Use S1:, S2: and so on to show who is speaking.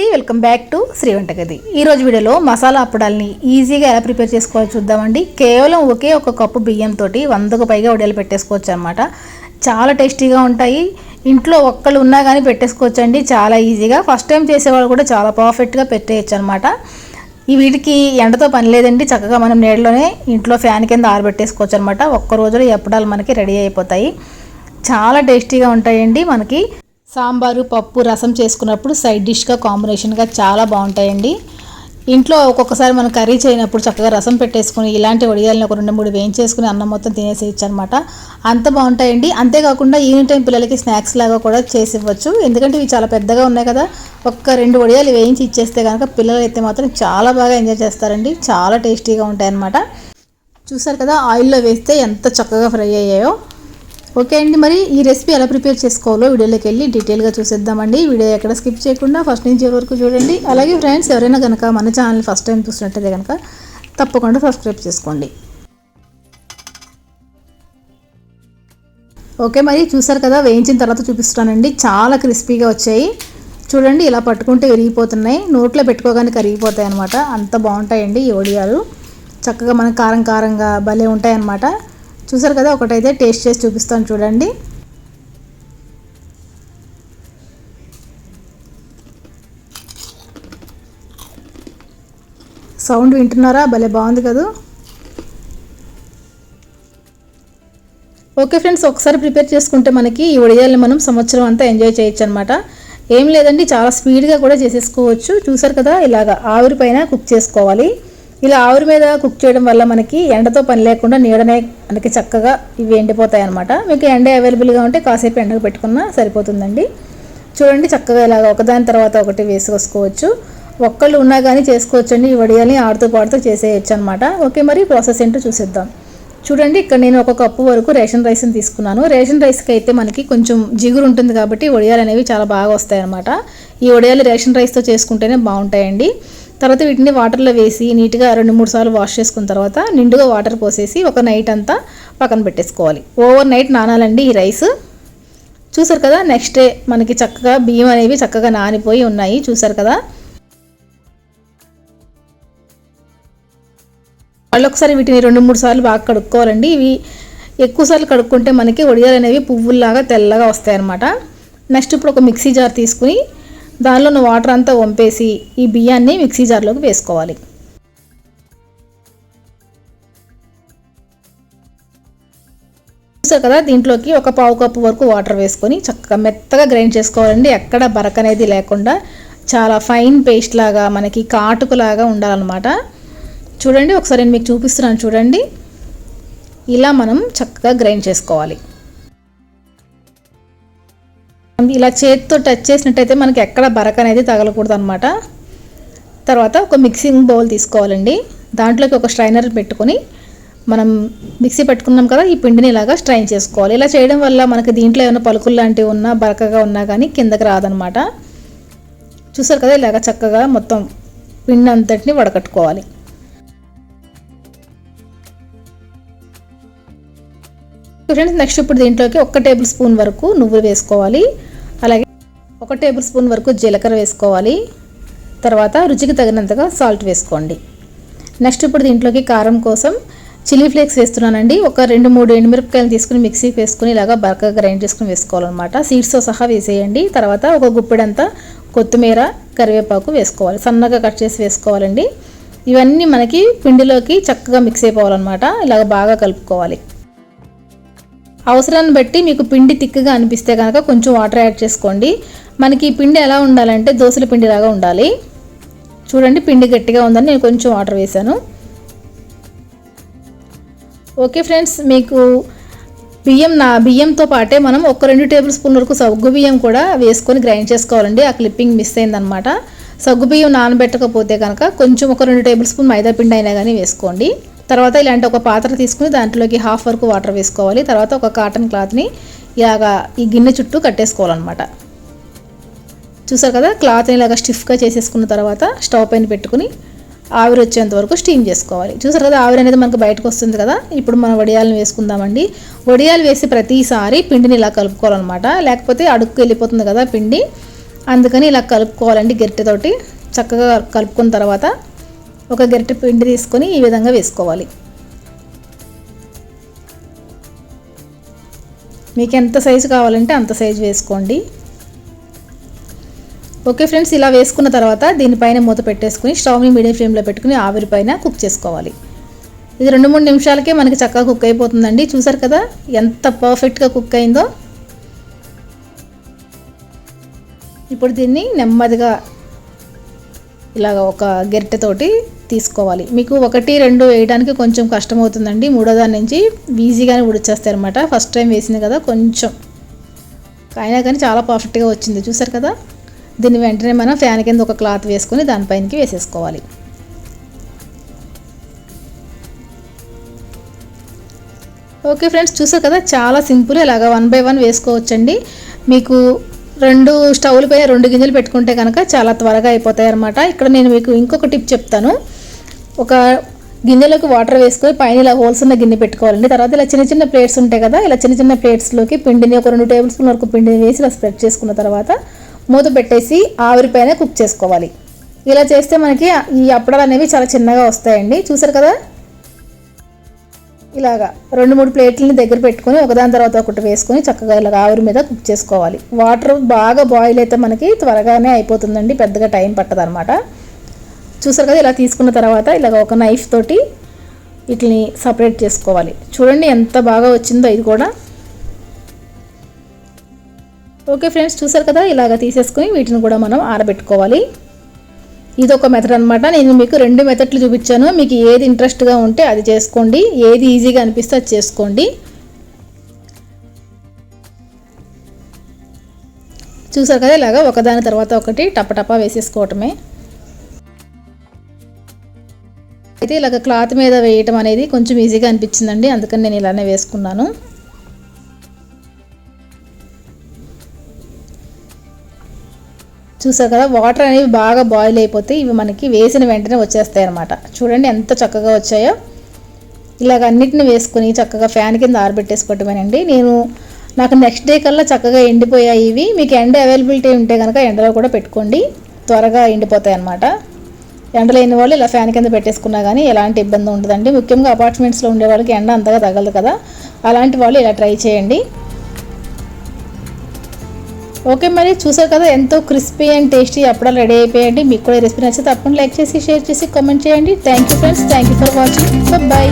S1: అండి. Welcome back to Shri వంటగది ఈరోజు వీడియోలో మసాలా అప్పడాల్ని ఈజీగా ఎలా ప్రిపేర్ చేసుకోవాలో చూద్దామండి. కేవలం ఒకే ఒక కప్పు బియ్యంతో వందకు పైగా వడియాలు పెట్టేసుకోవచ్చు అనమాట చాలా టేస్టీగా ఉంటాయి. ఇంట్లో ఒక్కళ్ళు ఉన్నా కానీ పెట్టేసుకోవచ్చు అండి చాలా ఈజీగా. ఫస్ట్ టైం చేసేవాళ్ళు కూడా చాలా పర్ఫెక్ట్గా పెట్టేయచ్చు అనమాట ఈ వీటికి ఎండతో పని లేదండి. చక్కగా మనం నీడలోనే ఇంట్లో ఫ్యాన్ కింద ఆరబెట్టేసుకోవచ్చు అనమాట ఒక్క రోజులో ఎప్పడాలు మనకి రెడీ అయిపోతాయి. చాలా టేస్టీగా ఉంటాయండి మనకి. సాంబారు పప్పు రసం చేసుకున్నప్పుడు సైడ్ డిష్గా కాంబినేషన్గా చాలా బాగుంటాయండి. ఇంట్లో ఒక్కొక్కసారి మనం కర్రీ చేయనప్పుడు చక్కగా రసం పెట్టేసుకుని ఇలాంటి వడియాలని ఒక రెండు మూడు వేయించేసుకుని అన్నం మొత్తం తినేసేయచ్చు అనమాట అంత బాగుంటాయండి. అంతేకాకుండా ఈవినింగ్ టైం పిల్లలకి స్నాక్స్ లాగా కూడా చేసి ఇవ్వచ్చు. ఎందుకంటే ఇవి చాలా పెద్దగా ఉన్నాయి కదా. ఒక్క రెండు వడియాలు వేయించి ఇచ్చేస్తే కనుక పిల్లలు అయితే మాత్రం చాలా బాగా ఎంజాయ్ చేస్తారండి. చాలా టేస్టీగా ఉంటాయి అన్నమాట చూసారు కదా ఆయిల్లో వేస్తే ఎంత చక్కగా ఫ్రై అయ్యాయో. ఓకే అండి మరి ఈ రెసిపీ ఎలా ప్రిపేర్ చేసుకోవాలో వీడియోలోకి వెళ్ళి డీటెయిల్గా చూసేద్దామండి. వీడియో ఎక్కడ స్కిప్ చేయకుండా ఫస్ట్ నుంచి వరకు చూడండి. అలాగే ఫ్రెండ్స్ ఎవరైనా కనుక మన ఛానల్ ఫస్ట్ టైం చూసినట్టయితే కనుక తప్పకుండా సబ్స్క్రైబ్ చేసుకోండి. ఓకే మరి చూసారు కదా వేయించిన తర్వాత చూపిస్తానండి చాలా క్రిస్పీగా వచ్చాయి. చూడండి ఇలా పట్టుకుంటే విరిగిపోతున్నాయి. నోట్లో పెట్టుకోగానే కరిగిపోతాయి అనమాట అంత బాగుంటాయండి ఈ ఒడియాలు. చక్కగా మనకు కారం కారంగా భలే ఉంటాయన్నమాట. చూసారు కదా ఒకటైతే టేస్ట్ చేసి చూపిస్తాను చూడండి. సౌండ్ వింటున్నారా? భలే బాగుంది కదా. ఓకే ఫ్రెండ్స్ ఒకసారి ప్రిపేర్ చేసుకుంటే మనకి ఈ వడియాల్ని మనం సంవత్సరం అంతా ఎంజాయ్ చేయొచ్చు అనమాట ఏం లేదండి చాలా స్పీడ్గా కూడా చేసేసుకోవచ్చు. చూసారు కదా ఇలాగ ఆవిరి పైన కుక్ చేసుకోవాలి. ఇలా ఆవిరి మీద కుక్ చేయడం వల్ల మనకి ఎండతో పని లేకుండా నీడనే మనకి చక్కగా ఇవి ఎండిపోతాయి అనమాట మీకు ఎండ అవైలబుల్గా ఉంటే కాసేపు ఎండకు పెట్టుకున్నా సరిపోతుందండి. చూడండి చక్కగా ఇలాగ ఒకదాని తర్వాత ఒకటి వేసుకొసుకోవచ్చు. ఒక్కళ్ళు ఉన్నా కానీ చేసుకోవచ్చు అండి ఈ వడియాల్ని ఆడుతూ పాడుతూ చేసేయచ్చు అనమాట ఓకే మరి ప్రాసెస్ ఏంటో చూసేద్దాం. చూడండి ఇక్కడ నేను ఒక కప్పు వరకు రేషన్ రైస్ని తీసుకున్నాను. రేషన్ రైస్కి అయితే మనకి కొంచెం జిగురు ఉంటుంది కాబట్టి వడియాలు అనేవి చాలా బాగా వస్తాయి అనమాట ఈ వడియాలు రేషన్ రైస్తో చేసుకుంటేనే బాగుంటాయండి. తర్వాత వీటిని వాటర్లో వేసి నీట్గా రెండు మూడు సార్లు వాష్ చేసుకున్న తర్వాత నిండుగా వాటర్ పోసేసి ఒక నైట్ అంతా పక్కన పెట్టేసుకోవాలి. ఓవర్ నైట్ నానాలండి ఈ రైస్. చూసారు కదా నెక్స్ట్ డే మనకి చక్కగా బియ్యం అనేవి చక్కగా నానిపోయి ఉన్నాయి. చూసారు కదా? మళ్ళీ ఒకసారి వీటిని రెండు మూడు సార్లు బాగా కడుక్కోవాలండి. ఇవి ఎక్కువసార్లు కడుక్కుంటే మనకి ఒడియాలు అనేవి పువ్వుల్లాగా తెల్లగా వస్తాయన్నమాట. నెక్స్ట్ ఇప్పుడు ఒక మిక్సీ జార్ తీసుకుని దానిలో ఉన్న వాటర్ అంతా వంపేసి ఈ బియ్యాన్ని మిక్సీ జార్లోకి వేసుకోవాలి. చూసారు కదా దీంట్లోకి ఒక పావు కప్పు వరకు వాటర్ వేసుకొని చక్కగా మెత్తగా గ్రైండ్ చేసుకోవాలండి. ఎక్కడ బరక అనేది లేకుండా చాలా ఫైన్ పేస్ట్ లాగా మనకి కాటుకులాగా ఉండాలన్నమాట. చూడండి ఒకసారి నేను మీకు చూపిస్తున్నాను చూడండి. ఇలా మనం చక్కగా గ్రైండ్ చేసుకోవాలి. ఇలా చేతితో టచ్ చేసినట్టయితే మనకి ఎక్కడ బరక అనేది తగలకూడదు అనమాట తర్వాత ఒక మిక్సింగ్ బౌల్ తీసుకోవాలండి. దాంట్లోకి ఒక స్ట్రైనర్ పెట్టుకొని మనం మిక్సీ పెట్టుకున్నాం కదా ఈ పిండిని ఇలాగా స్ట్రైన్ చేసుకోవాలి. ఇలా చేయడం వల్ల మనకి దీంట్లో ఏమైనా పలుకులు లాంటివి ఉన్నా బరకగా ఉన్నా కానీ కిందకి రాదనమాట చూసారు కదా ఇలాగ చక్కగా మొత్తం పిండి అంతటిని వడకట్టుకోవాలి. ఫ్రెండ్స్ నెక్స్ట్ ఇప్పుడు దీంట్లోకి ఒక టేబుల్ స్పూన్ వరకు నువ్వులు వేసుకోవాలి. ఒక టేబుల్ స్పూన్ వరకు జీలకర్ర వేసుకోవాలి. తర్వాత రుచికి తగినంతగా సాల్ట్ వేసుకోండి. నెక్స్ట్ ఇప్పుడు దీంట్లోకి కారం కోసం చిల్లీ ఫ్లేక్స్ వేస్తున్నానండి. ఒక రెండు మూడు ఎండుమిరపకాయలు తీసుకుని మిక్సీకి వేసుకుని ఇలాగా బరకగా గ్రైండ్ చేసుకుని వేసుకోవాలన్నమాట. సీడ్స్తో సహా వేసేయండి. తర్వాత ఒక గుప్పెడంతా కొత్తిమీర కరివేపాకు వేసుకోవాలి. సన్నగా కట్ చేసి వేసుకోవాలండి. ఇవన్నీ మనకి పిండిలోకి చక్కగా మిక్స్ అయిపోవాలన్నమాట. ఇలాగ బాగా కలుపుకోవాలి. అవసరాన్ని బట్టి మీకు పిండి తిక్కగా అనిపిస్తే కనుక కొంచెం వాటర్ యాడ్ చేసుకోండి. మనకి ఈ పిండి ఎలా ఉండాలంటే దోశల పిండిలాగా ఉండాలి. చూడండి పిండి గట్టిగా ఉందని నేను కొంచెం వాటర్ వేశాను. ఓకే ఫ్రెండ్స్ మీకు బియ్యం నా బియ్యంతో పాటే మనం ఒక రెండు టేబుల్ స్పూన్ వరకు సగ్గు బియ్యం కూడా వేసుకొని గ్రైండ్ చేసుకోవాలండి. ఆ క్లిప్పింగ్ మిస్ అయిందనమాట సగ్గు బియ్యం నానబెట్టకపోతే కనుక కొంచెం ఒక రెండు టేబుల్ స్పూన్ మైదా పిండి అయినా కానీ వేసుకోండి. తర్వాత ఇలాంటి ఒక పాత్ర తీసుకుని దాంట్లోకి హాఫ్ వరకు వాటర్ వేసుకోవాలి. తర్వాత ఒక కాటన్ క్లాత్ని ఇలాగా ఈ గిన్నె చుట్టూ కట్టేసుకోవాలన్నమాట. చూసారు కదా? క్లాత్ని ఇలాగా స్టిఫ్గా చేసేసుకున్న తర్వాత స్టవ్ పైన పెట్టుకుని ఆవిరి వచ్చేంత వరకు స్టీమ్ చేసుకోవాలి. చూసారు కదా? ఆవిరి అనేది మనకు బయటకు వస్తుంది కదా? ఇప్పుడు మనం వడియాలను వేసుకుందామండి. వడియాలు వేసి ప్రతిసారి పిండిని ఇలా కలుపుకోవాలన్నమాట. లేకపోతే అడుక్కు వెళ్ళిపోతుంది కదా పిండి. అందుకని ఇలా కలుపుకోవాలండి గరిటెతోటి చక్కగా కలుపుకున్న తర్వాత ఒక గరిటె పిండి తీసుకొని ఈ విధంగా వేసుకోవాలి. మీకు ఎంత సైజు కావాలంటే అంత సైజు వేసుకోండి. ఓకే ఫ్రెండ్స్ ఇలా వేసుకున్న తర్వాత దీనిపైన మూత పెట్టేసుకుని స్టవ్ని మీడియం ఫ్లేమ్లో పెట్టుకుని ఆవిరి పైన కుక్ చేసుకోవాలి. ఇది రెండు మూడు నిమిషాలకే మనకి చక్కగా కుక్ అయిపోతుందండి. చూసారు కదా ఎంత పర్ఫెక్ట్గా కుక్ అయిందో. ఇప్పుడు దీన్ని నెమ్మదిగా ఇలాగ ఒక గెరిటెతోటి తీసుకోవాలి. మీకు ఒకటి రెండు వేయడానికి కొంచెం కష్టం అవుతుందండి మూడో దాని నుంచి ఈజీగానే ఉడిచేస్తాయి అనమాట ఫస్ట్ టైం వేసింది కదా కొంచెం. అయినా కానీ చాలా పర్ఫెక్ట్గా వచ్చింది. చూసారు కదా? దీన్ని వెంటనే మనం ఫ్యాన్ కింద ఒక క్లాత్ వేసుకొని దానిపైనకి వేసేసుకోవాలి. ఓకే ఫ్రెండ్స్ చూసారు కదా? చాలా సింపుల్ ఇలాగ వన్ బై వన్ వేసుకోవచ్చండి. మీకు రెండు స్టవ్ల పైన రెండు గింజలు పెట్టుకుంటే కనుక చాలా త్వరగా అయిపోతాయి అనమాట ఇక్కడ నేను మీకు ఇంకొక టిప్ చెప్తాను. ఒక గిన్నెలోకి వాటర్ వేసుకొని పైన ఇలా హోల్స్ ఉన్న గిన్నె పెట్టుకోవాలండి. తర్వాత ఇలా చిన్న చిన్న ప్లేట్స్ ఉంటాయి కదా? ఇలా చిన్న చిన్న ప్లేట్స్లోకి పిండిని ఒక రెండు టేబుల్ స్పూన్ వరకు పిండిని వేసి ఇలా స్ప్రెడ్ చేసుకున్న తర్వాత మూత పెట్టేసి ఆవిరిపైన కుక్ చేసుకోవాలి. ఇలా చేస్తే మనకి ఈ అప్పడాలు అనేవి చాలా చిన్నగా వస్తాయండి. చూసారు కదా? ఇలాగా రెండు మూడు ప్లేట్లని దగ్గర పెట్టుకొని ఒకదాని తర్వాత ఒకటి వేసుకొని చక్కగా ఇలాగ ఆవిరి మీద కుక్ చేసుకోవాలి. వాటర్ బాగా బాయిల్ అయితే మనకి త్వరగానే అయిపోతుందండి. పెద్దగా టైం పట్టదనమాట. చూసారు కదా? ఇలా తీసుకున్న తర్వాత ఇలాగ ఒక నైఫ్ తోటి వీటిని సపరేట్ చేసుకోవాలి. చూడండి ఎంత బాగా వచ్చిందో ఇది కూడా. ఓకే ఫ్రెండ్స్ చూసారు కదా? ఇలాగ తీసేసుకొని వీటిని కూడా మనం ఆరబెట్టుకోవాలి. ఇది ఒక మెథడ్ అనమాట నేను మీకు రెండు మెథడ్లు చూపించాను. మీకు ఏది ఇంట్రెస్ట్గా ఉంటే అది చేసుకోండి. ఏది ఈజీగా అనిపిస్తే అది చేసుకోండి. చూసారు కదా? ఇలాగ ఒకదాని తర్వాత ఒకటి టపటపా వేసేసుకోవటమే. అయితే ఇలాగ క్లాత్ మీద వేయటం అనేది కొంచెం ఈజీగా అనిపించిందండి. అందుకని నేను ఇలానే వేసుకున్నాను. చూసారు కదా వాటర్ అనేవి బాగా బాయిల్ అయిపోతే ఇవి మనకి వేసిన వెంటనే వచ్చేస్తాయి అనమాట చూడండి ఎంత చక్కగా వచ్చాయో. ఇలాగ అన్నిటిని వేసుకుని చక్కగా ఫ్యాన్ కింద ఆరబెట్టేసుకోవటమేనండి. నేను నాకు నెక్స్ట్ డే కల్లా చక్కగా ఎండిపోయాయి ఇవి. మీకు ఎండ అవైలబిలిటీ ఉంటే కనుక ఎండలో కూడా పెట్టుకోండి. త్వరగా ఎండిపోతాయి అనమాట ఎండ లేని వాళ్ళు ఇలా ఫ్యాన్ కింద పెట్టేసుకున్నా కానీ ఎలాంటి ఇబ్బంది ఉండదండి. ముఖ్యంగా అపార్ట్మెంట్స్లో ఉండే వాళ్ళకి ఎండ అంతగా తగలదు కదా. అలాంటి వాళ్ళు ఇలా ట్రై చేయండి. ఓకే మరి చూసారు కదా ఎంతో క్రిస్పీ అండ్ టేస్టీ అప్పుడే రెడీ అయిపోయండి మీకు కూడా రెసిపీ నచ్చితే తప్పకుండా లైక్ చేసి షేర్ చేసి కామెంట్ చేయండి. Thank you friends thank you for watching bye